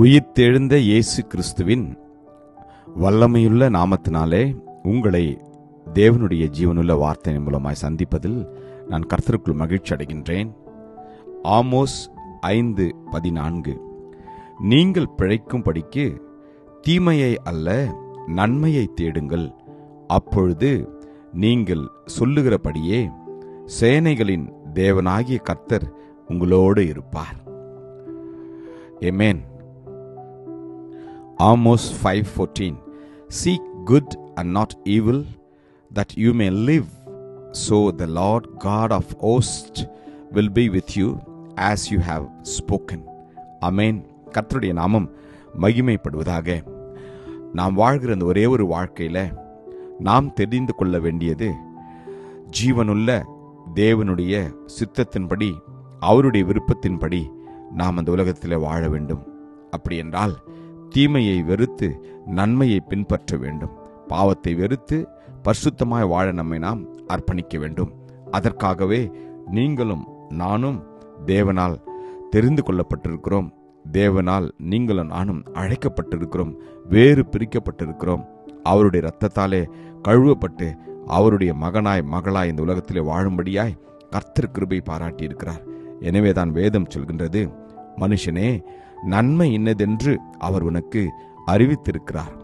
உயிர்த்தெழுந்த இயேசு கிறிஸ்துவின் வல்லமையுள்ள நாமத்தினாலே உங்களை தேவனுடைய ஜீவனுள்ள வார்த்தை மூலமாய் சந்திப்பதில் நான் கர்த்தருக்குள் மகிழ்ச்சி அடைகின்றேன். ஆமோஸ் ஐந்து பதினான்கு. நீங்கள் பிழைக்கும்படிக்கு தீமையை அல்ல நன்மையை தேடுங்கள். அப்பொழுது நீங்கள் சொல்லுகிறபடியே சேனைகளின் தேவனாகிய கர்த்தர் உங்களோடு இருப்பார். Amen Amos 5:14 Seek good and not evil that you may live. So the Lord God of hosts will be with you as you have spoken. Amen கர்த்தருடைய நாமம் மகிமைப்படுவதாக. நாம் வாழ்கிற அந்த ஒரே ஒரு வாழ்க்கையில் நாம் தெரிந்து கொள்ள வேண்டியது ஜீவனுள்ள தேவனுடைய சித்தத்தின்படி அவருடைய விருப்பத்தின்படி நாம் அந்த உலகத்தில் வாழ வேண்டும். அப்படி என்றால் தீமையை வெறுத்து நன்மையை பின்பற்ற வேண்டும். பாவத்தை வெறுத்து பரிசுத்தமாய் வாழ நம்மை நாம் அர்ப்பணிக்க வேண்டும். அதற்காகவே நீங்களும் நானும் தேவனால் தெரிந்து கொள்ளப்பட்டிருக்கிறோம். தேவனால் நீங்களும் நானும் அழைக்கப்பட்டிருக்கிறோம். வேறு பிரிக்கப்பட்டிருக்கிறோம். அவருடைய இரத்தத்தாலே கழுவப்பட்டு அவருடைய மகனாய் மகளாய் இந்த உலகத்திலே வாழும்படியாய் கர்த்தர் கிருபை பாராட்டியிருக்கிறார். எனவே தான் வேதம் சொல்கின்றது மனுஷனே நன்மை இன்னதென்று அவர் உனக்கு அறிவித்திருக்கிறார்.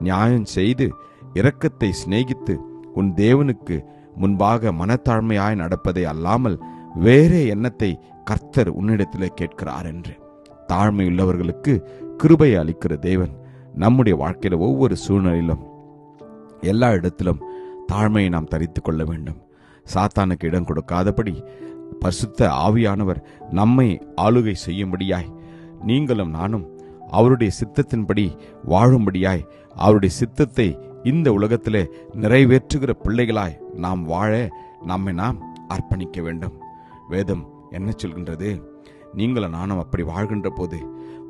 நியாயம் செய்து இரக்கத்தை சிநேகித்து உன் தேவனுக்கு முன்பாக மனத்தாழ்மையாய் நடப்பதை அல்லாமல் வேறே எண்ணத்தை கர்த்தர் உன்னிடத்திலே கேட்கிறார் என்று. தாழ்மையுள்ளவர்களுக்கு கிருபையை அளிக்கிற தேவன் நம்முடைய வாழ்க்கையில ஒவ்வொரு சூழ்நிலையிலும் எல்லா இடத்திலும் தாழ்மையை நாம் தரித்து கொள்ள வேண்டும். சாத்தானுக்கு இடம் கொடுக்காதபடி பரிசுத்த ஆவியானவர் நம்மை ஆளுகை செய்யும்படியாய் நீங்களும் நானும் அவருடைய சித்தத்தின்படி வாழும்படியாய் அவருடைய சித்தத்தை இந்த உலகத்திலே நிறைவேற்றுகிற பிள்ளைகளாய் நாம் வாழ நம்மை நாம் அர்ப்பணிக்க வேண்டும். வேதம் என்ன சொல்கின்றது? நீங்களும் நானும் அப்படி வாழ்கின்ற போது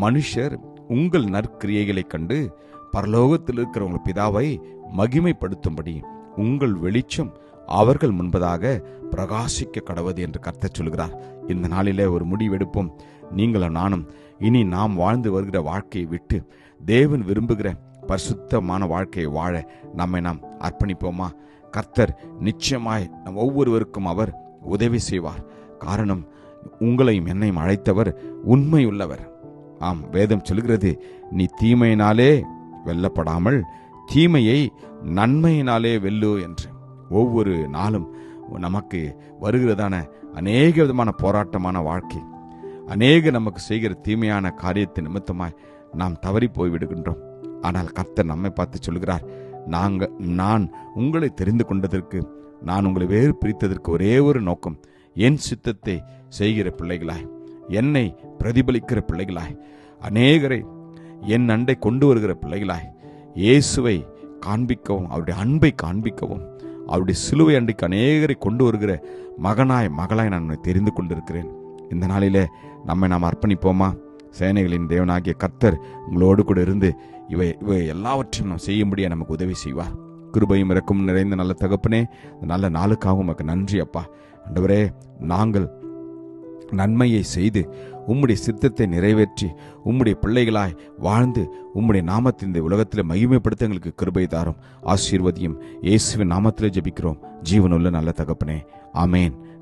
மனுஷர் உங்கள் நற்கிரியைகளைக் கண்டு பரலோகத்தில் இருக்கிற உங்கள் பிதாவை மகிமைப்படுத்தும்படி உங்கள் வெளிச்சம் அவர்கள் முன்பதாக பிரகாசிக்க கடவது என்று கர்த்தர் சொல்கிறார். இந்த நாளிலே ஒரு முடிவெடுப்போம். நீங்களும் நானும் இனி நாம் வாழ்ந்து வருகிற வாழ்க்கையை விட்டு தேவன் விரும்புகிற பரிசுத்தமான வாழ்க்கையை வாழ நம்மை நாம் அர்ப்பணிப்போமா? கர்த்தர் நிச்சயமாய் நம் ஒவ்வொருவருக்கும் அவர் உதவி செய்வார். காரணம் உங்களையும் என்னையும் அழைத்தவர் உண்மையுள்ளவர். ஆம் வேதம் சொல்கிறது நீ தீமையினாலே வெல்லப்படாமல் தீமையை நன்மையினாலே வெல்லு என்று. ஒவ்வொரு நாளும் நமக்கு வருகிறதான அநேக விதமான போராட்டமான வாழ்க்கை. அநேக நமக்கு செய்கிற தீமையான காரியத்தை நிமித்தமாய் நாம் தவறி போய் விடுகின்றோம் ஆனால் கர்த்தர் நம்மை பார்த்து சொல்கிறார் நாங்கள் நான் உங்களை தெரிந்து கொண்டதற்கு நான் உங்களை வேறு பிரித்ததற்கு ஒரே ஒரு நோக்கம் என் சித்தத்தை செய்கிற பிள்ளைகளாய் என்னை பிரதிபலிக்கிற பிள்ளைகளாய் அநேகரை என் அண்டை கொண்டு வருகிற பிள்ளைகளாய் இயேசுவை காண்பிக்கவும் அவருடைய அன்பை காண்பிக்கவும் அவருடைய சிலுவை அண்டைக்கு அநேகரை கொண்டு வருகிற மகனாய் மகளாய் நான் தெரிந்து கொண்டிருக்கிறேன். இந்த நாளிலே நம்மை நாம் அர்ப்பணிப்போமா? சேனைகளின் தேவனாகிய கர்த்தர் உங்களோடு கூட இருந்து இவை இவை எல்லாவற்றையும் நாம் செய்யும்படியா நமக்கு உதவி செய்வார். கிருபையும் இறக்கும் நிறைந்த நல்ல தகப்பனே நல்ல நாளுக்காகவும் உமக்கு நன்றி அப்பா. அண்டவரே நாங்கள் நன்மையை செய்து உம்முடைய சித்தத்தை நிறைவேற்றி உம்முடைய பிள்ளைகளாய் வாழ்ந்து உம்முடைய நாமத்தின் இந்த உலகத்தில் மகிமைப்படுத்த எங்களுக்கு கிருபை தாரும். ஆசீர்வதியும் இயேசுவின் நாமத்தில் ஜெபிக்கிறோம். ஜீவனுள்ள நல்ல தகப்பனே. ஆமேன்.